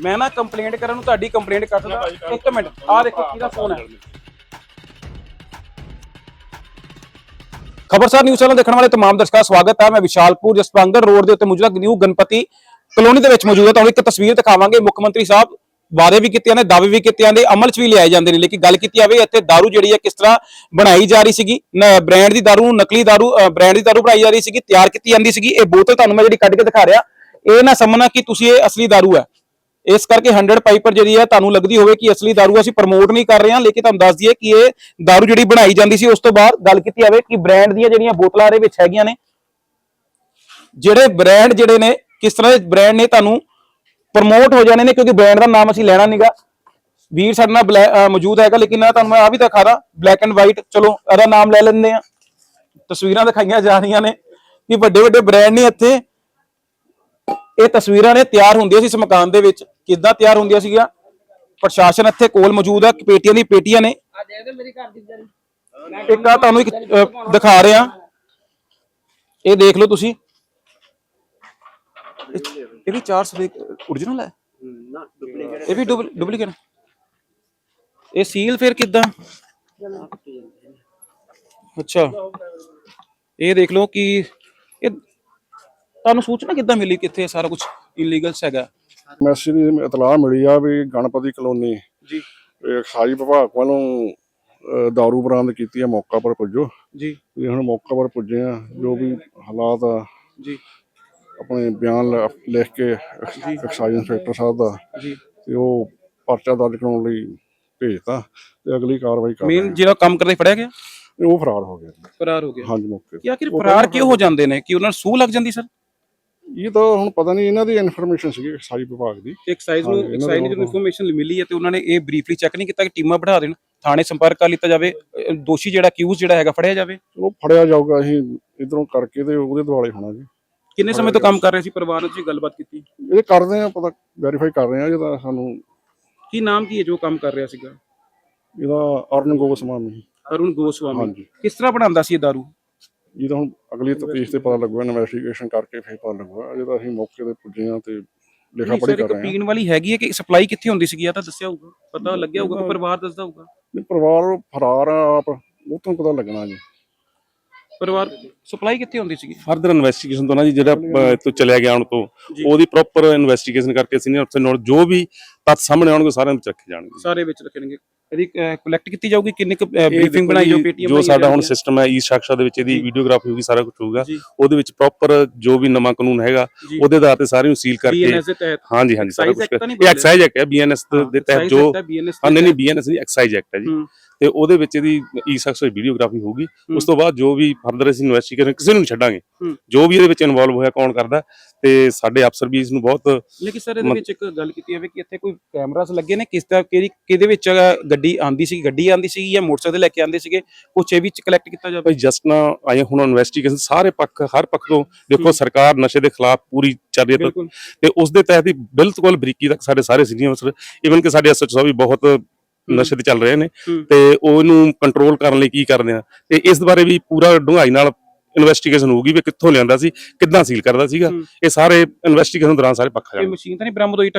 ਮੈਂ ਨਾ ਕੰਪਲੇਂਟ ਕਰਨ ਨੂੰ ਤੁਹਾਡੀ ਕੰਪਲੇਂਟ ਕਰ ਸਕਦਾ ਇੱਕ ਮਿੰਟ ਆਹ ਦੇਖੋ ਕਿਹਦਾ ਫੋਨ ਹੈ ਖਬਰਸਾਰ ਨਿਊਜ਼ ਚੈਨਲ ਦੇਖਣ ਵਾਲੇ तमाम ਦਰਸ਼ਕਾਂ ਦਾ ਸਵਾਗਤ ਹੈ ਮੈਂ ਵਿਸ਼ਾਲਪੁਰ ਜਸਪੰਗਰ ਰੋਡ ਦੇ ਉੱਤੇ ਮੌਜੂਦ ਨਿਊ ਗਣਪਤੀ ਕਲੋਨੀ ਦੇ ਵਿੱਚ ਮੌਜੂਦ ਹਾਂ ਤੁਹਾਨੂੰ ਇੱਕ ਤਸਵੀਰ ਦਿਖਾਵਾਂਗੇ ਮੁੱਖ ਮੰਤਰੀ ਸਾਹਿਬ ਵਾਅਦੇ ਵੀ ਕੀਤੇ ਨੇ ਦਾਅਵੇ ਵੀ ਕੀਤੇ ਨੇ ਅਮਲ 'ਚ ਵੀ ਲਿਆਏ ਜਾਂਦੇ ਨੇ ਲੇਕਿਨ ਗੱਲ ਕੀਤੀ ਜਾਵੇ ਇੱਥੇ दारू ਜਿਹੜੀ ਹੈ ਕਿਸ ਤਰ੍ਹਾਂ ਬਣਾਈ ਜਾ ਰਹੀ ਸੀਗੀ ਬ੍ਰਾਂਡ ਦੀ दारू ਨਕਲੀ दारू ਬ੍ਰਾਂਡ ਦੀ दारू ਬਣਾਈ ਜਾ ਰਹੀ ਸੀਗੀ ਤਿਆਰ ਕੀਤੀ ਜਾਂਦੀ ਸੀਗੀ ਇਹ ਬੋਤਲ ਤੁਹਾਨੂੰ ਮੈਂ ਜਿਹੜੀ ਕੱਢ ਕੇ ਦਿਖਾ ਰਿਹਾ ਇਹ ਨਾ ਸਮਝਣਾ ਕਿ ਤੁਸੀਂ ਇਹ ਅਸਲੀ दारू ਹੈ ਇਸ ਕਰਕੇ 100 ਪਾਈਪਰ ਜਿਹੜੀ ਹੈ ਤੁਹਾਨੂੰ ਲੱਗਦੀ ਹੋਵੇ ਕਿ ਅਸਲੀ दारू ਅਸੀਂ ਪ੍ਰਮੋਟ ਨਹੀਂ ਕਰ ਰਹੇ ਹਾਂ ਲੇਕਿਨ ਤੁਹਾਨੂੰ ਦੱਸ ਦਈਏ ਕਿ ਇਹ दारू ਜਿਹੜੀ ਬਣਾਈ ਜਾਂਦੀ ਸੀ ਉਸ ਤੋਂ ਬਾਅਦ ਗੱਲ ਕੀਤੀ ਜਾਵੇ ਕਿ ਬ੍ਰਾਂਡ ਦੀਆਂ ਜਿਹੜੀਆਂ ਬੋਤਲਾਂ ਇਹਦੇ ਵਿੱਚ ਹੈਗੀਆਂ ਨੇ ਜਿਹੜੇ ਬ੍ਰਾਂਡ ਜਿਹੜੇ ਨੇ ਕਿਸ ਤਰ੍ਹਾਂ ਦੇ ਬ੍ਰਾਂਡ ਨੇ ਤੁਹਾਨੂੰ ਪ੍ਰਮੋਟ ਹੋ ਜਾਣੇ ਨੇ ਕਿਉਂਕਿ ਬ੍ਰਾਂਡ ਦਾ ਨਾਮ ਅਸੀਂ ਲੈਣਾ ਨਹੀਂਗਾ ਵੀਰ ਸਾਡੇ ਨਾਲ ਬਲੈ- ਅਹ ਮੌਜੂਦ ਹੈਗਾ ਲੇਕਿਨ ਮੈਂ ਤੁਹਾਨੂੰ ਮੈਂ ਆ ਵੀ ਦਿਖਾਦਾ ਬਲੈਕ ਐਂਡ ਵਾਈਟ ਚਲੋ ਇਹਦਾ ਨਾਮ ਲੈ ਲੈਂਦੇ ਆ ਤਸਵੀਰਾਂ ਦਿਖਾਈਆਂ ਜਾ ਰਹੀਆਂ ਨੇ ਕਿ ਵੱਡੇ ਵੱਡੇ ਬ੍ਰਾਂਡ ਨੇ ਇੱਥੇ ਇਹ ਤਸਵੀਰਾਂ ਨੇ ਤਿਆਰ ਹੁੰਦੀਆਂ ਸੀ ਇਸ ਮਕਾਨ ਦੇ ਵਿੱਚ। ਕਿੱਦਾਂ ਤਿਆਰ ਹੁੰਦੀਆਂ ਸੀਗੀਆਂ? ਪ੍ਰਸ਼ਾਸਨ ਇੱਥੇ ਕੋਲ ਮੌਜੂਦ ਹੈ ਪੇਟੀਆਂ ਦੀ ਪੇਟੀਆਂ ਨੇ। ਆ ਦੇ ਦੇ ਮੇਰੀ ਘਰ ਦੀ ਵਿਚਾਰੀ ਇੱਕ ਆ ਤੁਹਾਨੂੰ ਇੱਕ ਅਹ, ਦਿਖਾ ਰਿਹਾ। ਇਹ ਦੇਖ ਲਓ ਤੁਸੀਂ। ਇਹ- ਇਹ ਵੀ 400 origignal ਹੈ? ਨਾ ਡੁਪਲੀਕੇਟ ਇਹ ਵੀ ਡੁਪਲੀਕੇਟ ਇਹ ਸੀਲ ਫਿਰ ਕਿੱਦਾਂ? ਅੱਛਾ। ਇਹ ਦੇਖ ਲਓ ਕਿ ਇਹ ਤੁਹਾਨੂੰ ਸੂਚਨਾ ਕਿੱਦਾਂ ਮਿਲੀ ਕਿੱਥੇ ਸਾਰਾ ਕੁਝ ਇਲੀਗਲਸ ਹੈਗਾ? ਮੈਸੇਜ ਦੀ ਇਤਲਾਹ ਮਿਲੀ ਆ ਵੀ ਗਣਪਤੀ ਕਲੋਨੀ ਜੀ। ਖਾਈ ਵਿਭਾਗ ਵੱਲੋਂ ਦਾਰੂ ਬਰਾਮਦ ਕੀਤੀ ਆ ਮੌਕਾ ਪਰ ਪੁੱਜੋ। ਜੀ। ਵੀ ਹੁਣ ਮੌਕਾ ਪਰ ਪੁੱਜੇ ਆ ਜੋ ਵੀ ਹਾਲਾਤ ਆ। ਜੀ। ਆਪਣੇ ਬਿਆਨ ਲ- ਲਿਖ ਕੇ ਐਕਸਾਈਜ਼ ਇੰਸਪੈਕਟਰ ਸਾਹਿਬ ਦਾ ਜੀ। ਤੇ ਉਹ ਪਰਚਾ ਦਰਜ ਕਰਾਉਣ ਲਈ ਭੇਜਤਾ ਤੇ ਅਗਲੀ ਕਾਰਵਾਈ ਕਰ ਮੇਨ ਜਿਹੜਾ ਕੰਮ ਕਰਦੇ ਫੜਿਆ ਗਿਆ। ਉਹ ਫਰਾਰ ਹੋ ਗਿਆ। ਫਰਾਰ ਹੋ ਗਿਆ ਹਾਂਜੀ ਮੌਕੇ ਤੇ। ਕੀ ਆਖਿਰ ਫਰਾਰ ਕਿਉਂ ਹੋ ਜਾਂਦੇ ਨੇ? ਕਿ ਉਹਨਾਂ ਨੂੰ ਸੂਹ ਲੱਗ ਜਾਂਦੀ ਸਰ? ਇਹ ਤਾਂ ਹੁਣ ਪਤਾ ਨਹੀਂ ਇਹਨਾਂ ਦੀ ਇਨਫੋਰਮੇਸ਼ਨ ਸੀਗੀ ਐਕਸਾਈਜ਼ ਵਿਭਾਗ ਦੀ। ਐਕਸਾਈਜ਼ ਨੂੰ ਐਕਸਾਈਜ਼ ਨੂੰ ਇਨਫੋਰਮੇਸ਼ਨ ਮਿਲੀ ਹੈ ਤੇ ਉਹਨਾਂ ਨੇ ਇਹ ਬਰੀਫਲੀ ਚੈੱਕ ਨਹੀਂ ਕੀਤਾ ਕਿ ਟੀਮਾਂ ਬਿਠਾ ਦੇਣ ਥਾਣੇ ਸੰਪਰਕ ਕਰ ਲਿੱਤਾ ਜਾਵੇ ਦੋਸ਼ੀ ਜਿਹੜਾ ਅਕਿਊਜ਼ ਜਿਹੜਾ ਹੈਗਾ ਫੜਿਆ ਜਾਵੇ? ਚਲੋ ਫੜਿਆ ਜਾਊਗਾ ਅਸੀਂ ਇਧਰੋਂ ਕਰਕੇ ਤੇ ਉਹਦੇ ਦੁਆਲੇ ਹੋਣਾ ਜੀ। ਕਿੰਨੇ ਸਮੇਂ ਤੋਂ ਕੰਮ ਕਰ ਰਹੇ ਸੀ ਪਰਿਵਾਰ ਨਾਲ ਜੀ ਗੱਲਬਾਤ ਕੀਤੀ? ਇਹ ਕਰਦੇ ਆ ਪਤਾ ਵੈਰੀਫਾਈ ਕਰ ਰਹੇ ਆ ਜਿਹਦਾ ਸਾਨੂੰ ਕੀ ਨਾਮ ਕੀ ਹੈ ਜੋ ਕੰਮ ਕਰ ਰਿਹਾ ਸੀਗਾ? ਇਹਦਾ ਅਰਨ ਗੋਸਵਾਮੀ। ਅਰੁਣ ਗੋਸਵਾਮੀ। ਕਿਸ ਤਰ੍ਹਾਂ ਬਣਾਉਂਦਾ ਸੀ ਇਹ ਦਾਰੂ? ਇਹ ਤਾਂ ਹੁਣ ਅਗਲੀ ਤਫਤੀਸ਼ ਤੇ ਪਤਾ ਲੱਗੂਗਾ ਇਨਵੈਸਟੀਗੇਸ਼ਨ ਕਰਕੇ ਫਿਰ ਪਤਾ ਲੱਗੂਗਾ। ਜਿਹਦਾ ਅਸੀਂ ਮੌਕੇ ਤੇ ਪੁੱਜੇ ਆ ਤੇ ਲਿਖਾ ਪੜੀ ਕਰ ਰਹੇ ਆ ਪੀਣ ਵਾਲੀ ਹੈਗੀ ਹੈ ਕਿ ਸਪਲਾਈ ਕਿੱਥੇ ਹੁੰਦੀ ਸੀਗੀ? ਆ ਤਾਂ ਦੱਸਿਆ ਹੋਊਗਾ। ਪਤਾ ਲੱਗਿਆ ਹੋਊਗਾ ਪਰਿਵਾਰ ਦੱਸਦਾ ਹੋਊਗਾ। ਨਹੀਂ, ਪਰਿਵਾਰ ਫਰਾਰ ਆ ਆਪ ਉਹ ਤੋਂ ਪਤਾ ਲੱਗਣਾ ਜੀ। ਪਰਿਵਾਰ ਸਪਲਾਈ ਕਿੱਥੇ ਹੁੰਦੀ ਸੀਗੀ? ਫਰਦਰ ਇਨਵੈਸਟੀਗੇਸ਼ਨ ਤੋਂ ਨਾ ਜੀ ਜਿਹੜਾ ਇੱਥੋਂ ਚਲਿਆ ਗਿਆ ਹੁਣ ਤੋਂ ਉਹਦੀ ਪ੍ਰੋਪਰ ਇਨਵੈਸਟੀਗੇਸ਼ਨ ਕਰਕੇ ਅਸੀਂ ਨੇ ਉੱਥੇ ਨਾਲ ਜੋ ਵੀ ਤੱਥ ਸਾਹਮਣੇ ਆਉਣਗੇ ਸਾਰਿਆਂ ਵਿੱਚ ਰੱਖੇ ਜਾਣਗੇ। ਸਾਰੇ ਵਿੱਚ ਰੱਖਣਗੇ ਇਹਦੀ ਕਲੈਕਟ ਕੀਤੀ ਜਾਊਗੀ? ਕਿੰਨੀ ਕੁ ਬਰੀਫਿੰਗ ਬਣਾਈ ਜੋ ਪੇਟੀਐਮ ਜੋ ਸਾਡਾ ਹੁਣ ਸਿਸਟਮ ਹੈ ਈ ਸ਼ਖਸ਼ਾ ਦੇ ਵਿੱਚ ਇਹਦੀ ਵੀਡੀਓਗ੍ਰਾਫੀ ਹੋਊਗੀ ਸਾਰਾ ਕੁਝ ਹੋਊਗਾ। ਉਹਦੇ ਵਿੱਚ ਪ੍ਰੋਪਰ ਜੋ ਵੀ ਨਵਾਂ ਕਾਨੂੰਨ ਹੈਗਾ। ਉਹਦੇ ਆਧਾਰ ਤੇ ਸਾਰੇ ਨੂੰ ਸੀਲ ਕਰਕੇ ਹਾਂਜੀ ਹਾਂਜੀ ਸਾਰਾ ਕੁਝ ਇਹ ਐਕਸਾਈਜ਼ ਐਕਟ ਹੈ ਬੀਐਨਐਸ ਦੇ ਤਹਿਤ ਜੋ ਨਹੀਂ ਨਹੀਂ ਬੀਐਨਐਸ ਨਹੀਂ ਐਕਸਾਈਜ਼ ਐਕਟ ਹੈ ਜੀ। ਤੇ ਉਹਦੇ ਵਿੱਚ ਇਹਦੀ ਈ ਸ਼ਖਸ ਵੀਡੀਓਗ੍ਰਾਫੀ ਹੋਊਗੀ। ਉਸ ਤੋਂ ਬਾਅਦ ਜੋ ਵੀ ਫਰਦਰ ਅਸੀਂ ਇਨਵੈਸਟੀਗੇਸ਼ਨ ਕਿਸੇ ਨੂੰ ਨਹੀਂ ਛੱਡਾਂਗੇ। ਜੋ ਵੀ ਇਹਦੇ ਵਿੱਚ ਇਨਵੋਲਵ ਹੋਇਆ ਕੌਣ ਕਰਦਾ ਤੇ ਸਾਡੇ ਅਫਸਰ ਵੀ ਇਸ ਨੂੰ ਬਹੁਤ ਲੇਕਿਨ ਸਰ ਇਹਦੇ ਵਿੱਚ ਇੱਕ ਗੱਲ ਕੀਤੀ ਜਾਵੇ ਕਿ ਇੱਥੇ ਕੋਈ ਕੈਮਰਾਸ ਲੱਗੇ ਨੇ? ਕਿਸ ਤਰ੍ਹਾਂ ਕਿਹੜੀ ਕਿਹਦੇ ਵਿੱਚ ਗੱਡੀ ਆਂਦੀ ਸੀ ਗੱਡੀ ਆਂਦੀ ਸੀ ਜਾਂ ਮੋਟਰਸਾਈਕਲ ਲੈ ਕੇ ਆਂਦੇ ਸੀਗੇ? ਕੁਛ ਇਹ ਵਿੱਚ ਕਲੈਕਟ ਕੀਤਾ ਜਾਵੇ? ਭਾਈ ਜਸਟ ਨਾ ਆਏ ਹੁਣ ਇਨਵੈਸਟੀਗੇਸ਼ਨ ਸਾਰੇ ਪੱਖ ਹਰ ਪੱਖ ਤੋਂ ਦੇਖੋ ਸਰਕਾਰ ਨਸ਼ੇ ਦੇ ਖਿਲਾਫ ਪੂਰੀ ਚੱਲ ਰਹੀ ਹੈ। ਤੇ ਉਸ ਦੇ ਤਹਿਤ ਹੀ ਬਿਲਕੁਲ ਬਰੀਕੀ ਤੱਕ ਸਾਡੇ ਸਾਰੇ ਸੀਨੀਅਰ ਅਫਸਰ ਇਵਨ ਕਿ ਸਾਡੇ ਐਸਐਚਓ ਸਾਹਿਬ ਵੀ ਬਹੁਤ ਨਸ਼ੇ ਤੇ ਚੱਲ ਰਹੇ ਨੇ। ਤੇ ਉਹਨੂੰ ਕੰਟਰੋਲ ਕਰਨ ਲਈ ਕੀ ਕਰਦੇ ਆ ਤੇ ਇਸ ਬਾਰੇ ਵੀ ਪੂਰਾ ਡੂੰਘਾਈ ਨਾਲ ਇਨਵੈਸਟੀਗੇਸ਼ਨ ਹੋਊਗੀ ਵੀ ਕਿੱਥੋਂ ਲਿਆਂਦਾ ਸੀ ਕਿੱਦਾਂ ਸੀਲ ਕਰਦਾ ਸੀਗਾ। ਇਹ ਸਾਰੇ ਇਨਵੈਸਟੀਗੇਸ਼ਨ ਦੌਰਾਨ ਸਾਰੇ ਪੱਖ ਇਹ ਜਾਣਗੇ ਮਸ਼ੀਨ ਤਾਂ ਨਹੀਂ ਬਰਾਮਦ ਹੋਈ